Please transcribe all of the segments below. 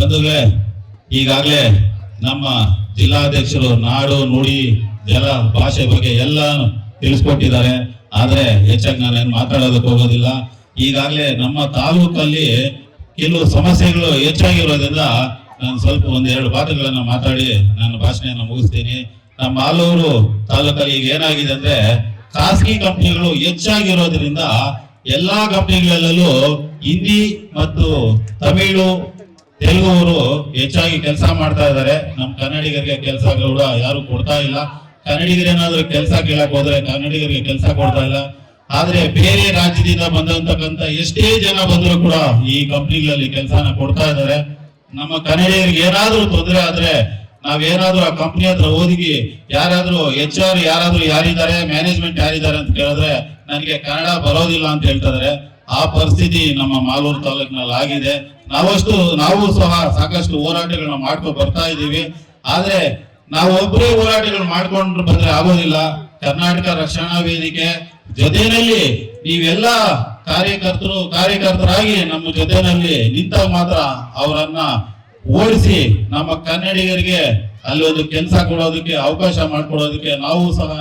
ಬಂಧುಗಳೇ ಈಗಾಗಲೇ ನಮ್ಮ ಜಿಲ್ಲಾಧ್ಯಕ್ಷರು ನಾಡು ನುಡಿ ಜಲ ಭಾಷೆ ಬಗ್ಗೆ ಎಲ್ಲ ತಿಳಿಸ್ಕೊಟ್ಟಿದ್ದಾರೆ. ಆದರೆ ಹೆಚ್ಚಾಗಿ ನಾನೇನು ಮಾತಾಡೋದಕ್ಕೆ ಹೋಗೋದಿಲ್ಲ. ಈಗಾಗಲೇ ನಮ್ಮ ತಾಲೂಕಲ್ಲಿ ಕೆಲವು ಸಮಸ್ಯೆಗಳು ಹೆಚ್ಚಾಗಿರೋದ್ರಿಂದ ನಾನು ಸ್ವಲ್ಪ ಒಂದೆರಡು ಮಾತುಗಳನ್ನು ಮಾತಾಡಿ ನನ್ನ ಭಾಷಣೆಯನ್ನು ಮುಗಿಸ್ತೀನಿ. ನಮ್ಮ ಆಲೂರು ತಾಲೂಕಲ್ಲಿ ಈಗ ಏನಾಗಿದೆ ಅಂದ್ರೆ ಖಾಸಗಿ ಕಂಪ್ನಿಗಳು ಹೆಚ್ಚಾಗಿರೋದ್ರಿಂದ ಎಲ್ಲಾ ಕಂಪ್ನಿಗಳಲ್ಲೂ ಹಿಂದಿ ಮತ್ತು ತಮಿಳು ತೆಲುಗುವರು ಹೆಚ್ಚಾಗಿ ಕೆಲಸ ಮಾಡ್ತಾ ಇದ್ದಾರೆ. ನಮ್ಮ ಕನ್ನಡಿಗರಿಗೆ ಕೆಲಸ ಕೂಡ ಯಾರು ಕೊಡ್ತಾ ಇಲ್ಲ. ಕನ್ನಡಿಗರೇನಾದ್ರೂ ಕೆಲಸ ಕೇಳಕ್ ಹೋದ್ರೆ ಕನ್ನಡಿಗರಿಗೆ ಕೆಲಸ ಕೊಡ್ತಾ ಇಲ್ಲ. ಆದ್ರೆ ಬೇರೆ ರಾಜ್ಯದಿಂದ ಬಂದಂತಕ್ಕಂತ ಎಷ್ಟೇ ಜನ ಬಂದರೂ ಕೂಡ ಈ ಕಂಪ್ನಿಗಳಲ್ಲಿ ಕೆಲಸನ ಕೊಡ್ತಾ ಇದ್ದಾರೆ. ನಮ್ಮ ಕನ್ನಡಿಗರಿಗೆ ಏನಾದ್ರೂ ತೊಂದರೆ ಆದ್ರೆ ನಾವೇನಾದ್ರೂ ಆ ಕಂಪ್ನಿ ಹತ್ರ ಓದಿಗಿ, ಯಾರಾದ್ರೂ ಎಚ್ ಆರ್ ಯಾರಾದ್ರೂ ಯಾರಿದ್ದಾರೆ ಮ್ಯಾನೇಜ್ಮೆಂಟ್ ಯಾರಿದ್ದಾರೆ ಅಂತ ಕೇಳಿದ್ರೆ ನನಗೆ ಕನ್ನಡ ಬರೋದಿಲ್ಲ ಅಂತ ಹೇಳ್ತಾರೆ ಆ ಪರಿಸ್ಥಿತಿ ನಮ್ಮ ಮಾಲೂರು ತಾಲೂಕಿನಲ್ಲಿ ಆಗಿದೆ. ನಾವಷ್ಟು, ನಾವು ಸಹ ಸಾಕಷ್ಟು ಹೋರಾಟಗಳನ್ನ ಮಾಡ್ಕೊಂಡು ಬರ್ತಾ ಇದ್ದೀವಿ. ಆದ್ರೆ ನಾವು ಒಬ್ಬರೇ ಹೋರಾಟಗಳು ಮಾಡ್ಕೊಂಡು ಬಂದ್ರೆ ಆಗೋದಿಲ್ಲ. ಕರ್ನಾಟಕ ರಕ್ಷಣಾ ವೇದಿಕೆ ಜೊತೆಯಲ್ಲಿ ನೀವೆಲ್ಲ ಕಾರ್ಯಕರ್ತರು, ಕಾರ್ಯಕರ್ತರಾಗಿ ನಮ್ಮ ಜೊತೆನಲ್ಲಿ ನಿಂತಾಗ ಮಾತ್ರ ಅವರನ್ನ ಓಡಿಸಿ ನಮ್ಮ ಕನ್ನಡಿಗರಿಗೆ ಅಲ್ಲಿ ಒಂದು ಕೆಲಸ ಕೊಡೋದಕ್ಕೆ ಅವಕಾಶ ಮಾಡಿಕೊಡೋದಕ್ಕೆ ನಾವು ಸಹ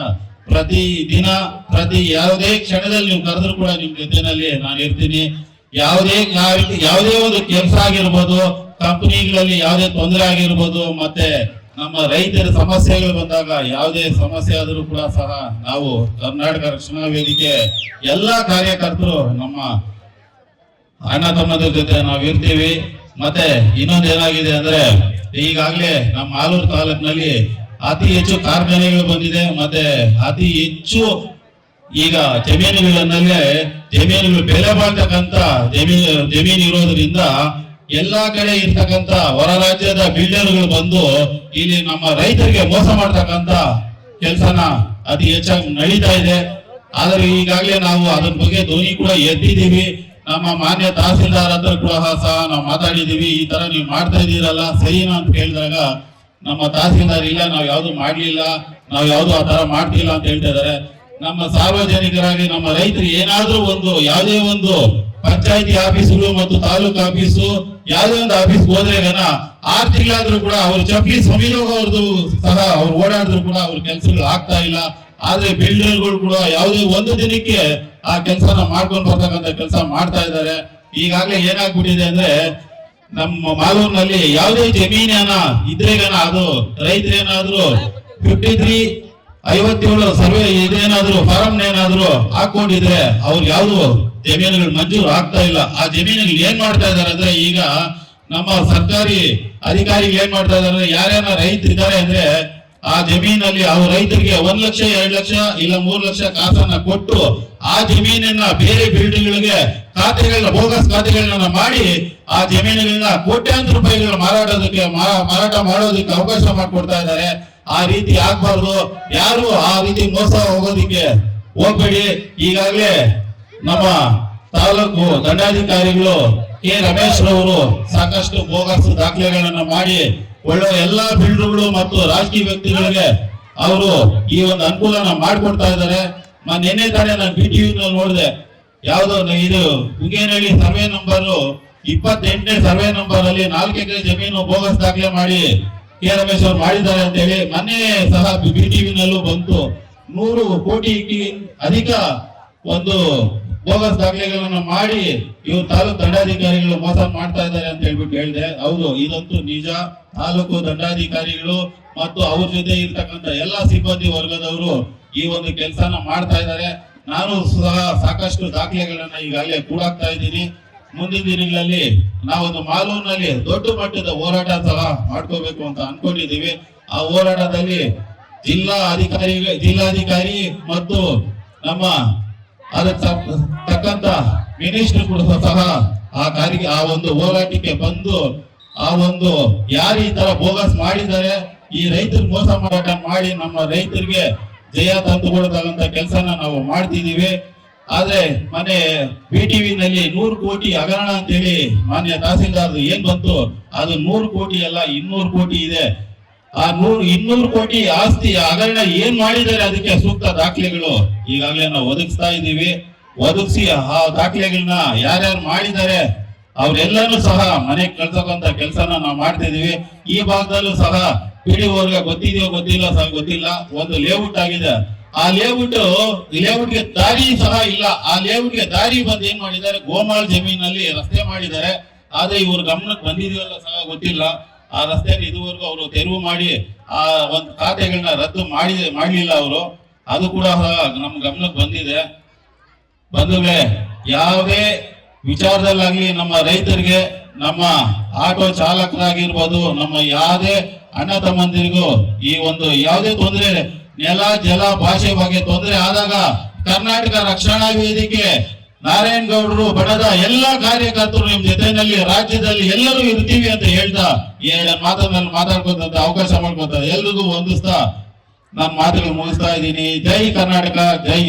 ಪ್ರತಿ ದಿನ, ಪ್ರತಿ ಯಾವುದೇ ಕ್ಷಣದಲ್ಲಿ ನೀವು ಕರೆದ್ರು ಕೂಡ ನಿಮ್ ಜೊತೆನಲ್ಲಿ ನಾನು ಇರ್ತೀನಿ. ಯಾವುದೇ ಯಾವುದೇ ಒಂದು ಕೆಲಸ ಆಗಿರ್ಬೋದು, ಕಂಪನಿಗಳಲ್ಲಿ ಯಾವುದೇ ತೊಂದರೆ ಆಗಿರ್ಬೋದು, ಮತ್ತೆ ನಮ್ಮ ರೈತರ ಸಮಸ್ಯೆಗಳು ಬಂದಾಗ ಯಾವುದೇ ಸಮಸ್ಯೆ ಆದರೂ ಕೂಡ ಸಹ ನಾವು ಕರ್ನಾಟಕ ರಕ್ಷಣಾ ವೇದಿಕೆ ಎಲ್ಲಾ ಕಾರ್ಯಕರ್ತರು ನಮ್ಮ ಅಣ್ಣ ತಮ್ಮದ ಜೊತೆ ನಾವು ಇರ್ತೀವಿ ಮತ್ತೆ ಇನ್ನೊಂದು ಏನಾಗಿದೆ ಅಂದ್ರೆ ಈಗಾಗಲೇ ನಮ್ಮ ಆಲೂರು ತಾಲೂಕಿನಲ್ಲಿ ಅತಿ ಹೆಚ್ಚು ಕಾರ್ಖಾನೆಗಳು ಬಂದಿದೆ, ಮತ್ತೆ ಅತಿ ಹೆಚ್ಚು ಈಗ ಜಮೀನುಗಳನ್ನಲ್ಲೇ ಜಮೀನುಗಳು ಬೆಲೆ ಬಾಳ್ತಕ್ಕಂತ ಜಮೀನು ಜಮೀನು ಇರೋದ್ರಿಂದ ಎಲ್ಲಾ ಕಡೆ ಇರ್ತಕ್ಕಂತ ಹೊರ ರಾಜ್ಯದ ಬಿಲ್ಡರ್ಗಳು ಬಂದು ಇಲ್ಲಿ ನಮ್ಮ ರೈತರಿಗೆ ಮೋಸ ಮಾಡ್ತಕ್ಕಂತ ಕೆಲಸನ ಅತಿ ಹೆಚ್ಚಾಗಿ ನಡೀತಾ ಇದೆ. ಆದ್ರೆ ಈಗಾಗಲೇ ನಾವು ಅದ್ರ ಬಗ್ಗೆ ಧ್ವನಿ ಕೂಡ ಎದ್ದಿದ್ದೀವಿ. ನಮ್ಮ ಮಾನ್ಯ ತಹಸೀಲ್ದಾರ್ ಹತ್ರ ಕೂಡ ಸಹ ನಾವು ಮಾತಾಡಿದೀವಿ, ಈ ತರ ನೀವು ಮಾಡ್ತಾ ಇದ್ದೀರಲ್ಲ, ಸರಿನಾ? ಅಂತ ಕೇಳಿದಾಗ, ನಮ್ಮ ತಹಸೀಲ್ದಾರ್, ಇಲ್ಲ, ನಾವು ಯಾವ್ದು ಮಾಡ್ಲಿಲ್ಲ, ನಾವು ಯಾವ್ದು ಆ ತರ ಮಾಡ್ತಿಲ್ಲ, ಅಂತ ಹೇಳ್ತಾ ಇದಾರೆ ನಮ್ಮ ಸಾರ್ವಜನಿಕರಾಗಿ ನಮ್ಮ ರೈತರು ಏನಾದ್ರೂ ಒಂದು, ಯಾವುದೇ ಒಂದು ಪಂಚಾಯತಿ ಆಫೀಸ್ಗಳು ಮತ್ತು ತಾಲೂಕು ಆಫೀಸು ಯಾವುದೇ ಒಂದು ಆಫೀಸ್ ಹೋದ್ರೆ ಗನ, ಆರ್ ತಿಂಗಳಾದ್ರೂ ಕೂಡ ಅವ್ರು ಚಪ್ಪಲಿ ಸಮೀರೋಗ ಅವ್ರದ್ದು ಸಹ ಅವ್ರು ಓಡಾಡಿದ್ರು ಕೂಡ ಅವ್ರ ಕೆಲಸಗಳು ಆಗ್ತಾ ಇಲ್ಲ. ಆದ್ರೆ ಬಿಲ್ಡರ್ಗಳು ಕೂಡ ಯಾವುದೇ ಒಂದು ದಿನಕ್ಕೆ ಆ ಕೆಲಸನ ಮಾಡ್ಕೊಂಡು ಬರ್ತಕ್ಕಂಥ ಕೆಲಸ ಮಾಡ್ತಾ ಇದ್ದಾರೆ. ಈಗಾಗಲೇ ಏನಾಗ್ಬಿಟ್ಟಿದೆ ಅಂದ್ರೆ ನಮ್ಮ ಮಾಲೂರಿನಲ್ಲಿ ಯಾವುದೇ ಜಮೀನೇನ ಇದ್ರೆಗನ ಅದು ರೈತರೇನಾದ್ರೂ ಫಿಫ್ಟಿ ತ್ರೀ ಐವತ್ತೇಳು ಸರ್ವೆ ಇದೇನಾದ್ರೂ ಫಾರಂ ಏನಾದ್ರು ಹಾಕೊಂಡಿದ್ರೆ ಅವ್ರು ಯಾವ್ದು ಜಮೀನುಗಳು ಮಂಜೂರು ಆಗ್ತಾ ಇಲ್ಲ. ಆ ಜಮೀನುಗಳು ಏನ್ ಮಾಡ್ತಾ ಇದಾರೆ ಅಂದ್ರೆ ಈಗ ನಮ್ಮ ಸರ್ಕಾರಿ ಅಧಿಕಾರಿಗಳು ಏನ್ ಮಾಡ್ತಾ ಇದಾರೆ ಯಾರ್ಯಾರ ರೈತರಿದ್ದಾರೆ ಅಂದ್ರೆ ಆ ಜಮೀನಲ್ಲಿ ಆ ರೈತರಿಗೆ ಒಂದ್ ಲಕ್ಷ, ಎರಡ್ ಲಕ್ಷ, ಇಲ್ಲ ಮೂರ್ ಲಕ್ಷ ಕಾಸನ್ನ ಕೊಟ್ಟು ಆ ಜಮೀನನ್ನ ಬೇರೆ ಬಿಲ್ಡಿಂಗ್ಗಳಿಗೆ ಖಾತೆಗಳನ್ನ ಬೋಗಸ್ ಖಾತೆಗಳನ್ನ ಮಾಡಿ ಆ ಜಮೀನುಗಳನ್ನ ಕೋಟ್ಯಾಂತರ ರೂಪಾಯಿಗಳ ಮಾರಾಟೋದಕ್ಕೆ ಮಾರಾಟ ಮಾಡೋದಕ್ಕೆ ಅವಕಾಶ ಮಾಡಿಕೊಡ್ತಾ ಇದ್ದಾರೆ. ಆ ರೀತಿ ಆಗ್ಬಾರ್ದು. ಯಾರು ಆ ರೀತಿ ಮೋಸ ಹೋಗೋದಿಕ್ಕೆ ಹೋಗ್ಬೇಡಿ. ಈಗಾಗಲೇ ನಮ್ಮ ತಾಲೂಕು ದಂಡಾಧಿಕಾರಿಗಳು ಕೆ ರಮೇಶ್ ರವರು ಸಾಕಷ್ಟು ಬೋಗಸ್ ದಾಖಲೆಗಳನ್ನ ಮಾಡಿ ಒಳ್ಳೆ ಎಲ್ಲಾ ಬಿಲ್ಡರ್ಗಳು ಮತ್ತು ರಾಜಕೀಯ ವ್ಯಕ್ತಿಗಳಿಗೆ ಅವರು ಈ ಒಂದು ಅನುಕೂಲನ ಮಾಡಿಕೊಡ್ತಾ ಇದ್ದಾರೆ. ನಾನು ನಿನ್ನೆ ತಾನೇ ನಾನು ಬಿ ಟಿವಿ ನೋಡಿದೆ. ಯಾವ್ದು ಇದು ಹುಗೇನಹಳ್ಳಿ ಸರ್ವೆ ನಂಬರ್ ಇಪ್ಪತ್ತೆಂಟನೇ ಸರ್ವೆ ನಂಬರ್ ಅಲ್ಲಿ ನಾಲ್ಕು ಎಕರೆ ಜಮೀನು ಬೋಗಸ್ ದಾಖಲೆ ಮಾಡಿ ಕೆ ರಮೇಶ್ ಅವರು ಮಾಡಿದ್ದಾರೆ ಅಂತ ಹೇಳಿ ಮೊನ್ನೆ ಸಹ ಬಿ ಟಿವಿನಲ್ಲೂ ಬಂತು. ನೂರು ಕೋಟಿ ಅಧಿಕ ಒಂದು ಬೋಗಸ್ ದಾಖಲೆಗಳನ್ನು ಮಾಡಿ ಇವರು ತಾಲೂಕು ದಂಡಾಧಿಕಾರಿಗಳು ಮೋಸ ಮಾಡ್ತಾ ಇದ್ದಾರೆ ಅಂತ ಹೇಳ್ಬಿಟ್ಟು ಹೇಳಿದೆ. ಹೌದು, ಇದಂತೂ ನಿಜ. ತಾಲೂಕು ದಂಡಾಧಿಕಾರಿಗಳು ಮತ್ತು ಅವ್ರ ಜೊತೆ ಇರ್ತಕ್ಕಂಥ ಎಲ್ಲಾ ಸಿಬ್ಬಂದಿ ವರ್ಗದವರು ಈ ಒಂದು ಕೆಲಸನ ಮಾಡ್ತಾ ಇದ್ದಾರೆ. ನಾನು ಸಹ ಸಾಕಷ್ಟು ದಾಖಲೆಗಳನ್ನ ಅಲ್ಲೇ ಕೂಡಾಕ್ತಾ ಇದ್ದೀನಿ. ಮುಂದಿನ ದಿನಗಳಲ್ಲಿ ನಾವೊಂದು ಮಾಲೂರಿನಲ್ಲಿ ದೊಡ್ಡ ಮಟ್ಟದ ಹೋರಾಟ ಸಹ ಮಾಡ್ಕೋಬೇಕು ಅಂತ ಅನ್ಕೊಂಡಿದ್ದೀವಿ. ಆ ಹೋರಾಟದಲ್ಲಿ ಜಿಲ್ಲಾ ಅಧಿಕಾರಿ, ಜಿಲ್ಲಾಧಿಕಾರಿ ಮತ್ತು ನಮ್ಮ ಅದಕ್ಕೆ ತಕ್ಕ- ತಕ್ಕಂತ ಮಿನಿಸ್ಟರ್ ಕೂಡ ಸಹ ಆ ಕಾರ್ಯ ಆ ಒಂದು ಹೋರಾಟಕ್ಕೆ ಬಂದು, ಆ ಒಂದು ಯಾರು ಈ ತರ ಬೋಗಸ್ ಮಾಡಿದ್ದಾರೆ, ಈ ರೈತರು ಮೋಸ ಮಾರಾಟ ಮಾಡಿ ನಮ್ಮ ರೈತರಿಗೆ ಜಯ ತಂದು ಕೊಡತಕ್ಕಂತ ಕೆಲಸನ ನಾವು ಮಾಡ್ತಿದ್ದೀವಿ. ಆದ್ರೆ ಮನೆ ಬಿ ನಲ್ಲಿ ನೂರು ಕೋಟಿ ಹಗರಣ ಅಂತೇಳಿ ಮಾನ್ಯ ತಹಸೀಲ್ದಾರ್ ಏನ್ ಬಂತು, ಅದು ನೂರು ಕೋಟಿ ಅಲ್ಲ, ಇನ್ನೂರು ಕೋಟಿ ಇದೆ. ಆ ನೂರು, ಇನ್ನೂರು ಕೋಟಿ ಆಸ್ತಿ ಹಗರಣ ಏನ್ ಮಾಡಿದ್ದಾರೆ ಅದಕ್ಕೆ ಸೂಕ್ತ ದಾಖಲೆಗಳು ಈಗಾಗಲೇ ನಾವು ಒದಗಿಸ್ತಾ ಇದ್ದೀವಿ. ಒದಗಿಸಿ ಆ ದಾಖಲೆಗಳನ್ನ ಯಾರ್ಯಾರು ಮಾಡಿದ್ದಾರೆ ಅವ್ರೆಲ್ಲರೂ ಸಹ ಮನೆ ಕಳ್ಸಕ್ಕಂತ ಕೆಲಸನ ನಾವು ಮಾಡ್ತಾ ಇದೀವಿ ಈ ಭಾಗದಲ್ಲೂ ಸಹ ಪಿಡಿಒರ್ಗೆ ಗೊತ್ತಿದೆಯೋ ಗೊತ್ತಿಲ್ಲ ಸಹ ಗೊತ್ತಿಲ್ಲ. ಒಂದು ಲೇಔಟ್ ಆಗಿದೆ. ಆ ಲೇಔಟ್ ಲೇಔಟ್ಗೆ ದಾರಿ ಸಹ ಇಲ್ಲ. ಆ ಲೇಔಟ್ಗೆ ದಾರಿ ಬಂದು ಏನ್ ಮಾಡಿದ್ದಾರೆ? ಗೋಮಾಳ್ ಜಮೀನಲ್ಲಿ ರಸ್ತೆ ಮಾಡಿದ್ದಾರೆ. ಆದ್ರೆ ಇವ್ರ ಗಮನಕ್ಕೆ ಬಂದಿದೆಯಲ್ಲ ಸಹ ಗೊತ್ತಿಲ್ಲ. ಆ ರಸ್ತೆಯಲ್ಲಿ ಇದುವರೆಗೂ ಅವರು ತೆರವು ಮಾಡಿ, ಆ ಒಂದು ಖಾತೆಗಳನ್ನ ರದ್ದು ಮಾಡಿ, ಮಾಡಲಿಲ್ಲ ಅವರು. ಅದು ಕೂಡ ನಮ್ಮ ಗಮನಕ್ಕೆ ಬಂದಿದೆ. ಬಂಧುಗಳೇ ಯಾವುದೇ ವಿಚಾರದಲ್ಲಾಗ್ಲಿ ನಮ್ಮ ರೈತರಿಗೆ, ನಮ್ಮ ಆಟೋ ಚಾಲಕರಾಗಿರ್ಬೋದು, ನಮ್ಮ ಯಾವುದೇ ಅಣ್ಣ ತಮ್ಮಂದಿರಿಗೂ ಈ ಒಂದು ಯಾವುದೇ ತೊಂದರೆ, ನೆಲ, ಜಲ, ಭಾಷೆ ಬಗ್ಗೆ ತೊಂದರೆ ಆದಾಗ ಕರ್ನಾಟಕ ರಕ್ಷಣಾ ವೇದಿಕೆ ನಾರಾಯಣ ಗೌಡರು ಬಡದ ಎಲ್ಲಾ ಕಾರ್ಯಕರ್ತರು ನಿಮ್ ಜೊತೆನಲ್ಲಿ ರಾಜ್ಯದಲ್ಲಿ ಎಲ್ಲರೂ ಇರ್ತೀವಿ ಅಂತ ಹೇಳ್ತಾ ಈ ಮಾತನ್ನಲ್ಲಿ ಮಾತಾಡ್ಕೊಂತ ಅವಕಾಶ ಮಾಡ್ಕೊತ ಎಲ್ರಿಗೂ ಹೊಂದಿಸ್ತಾ ನಾನು ಮಾತುಗಳು ಮುಗಿಸ್ತಾ ಇದ್ದೀನಿ ಜೈ ಕರ್ನಾಟಕ, ಜೈ.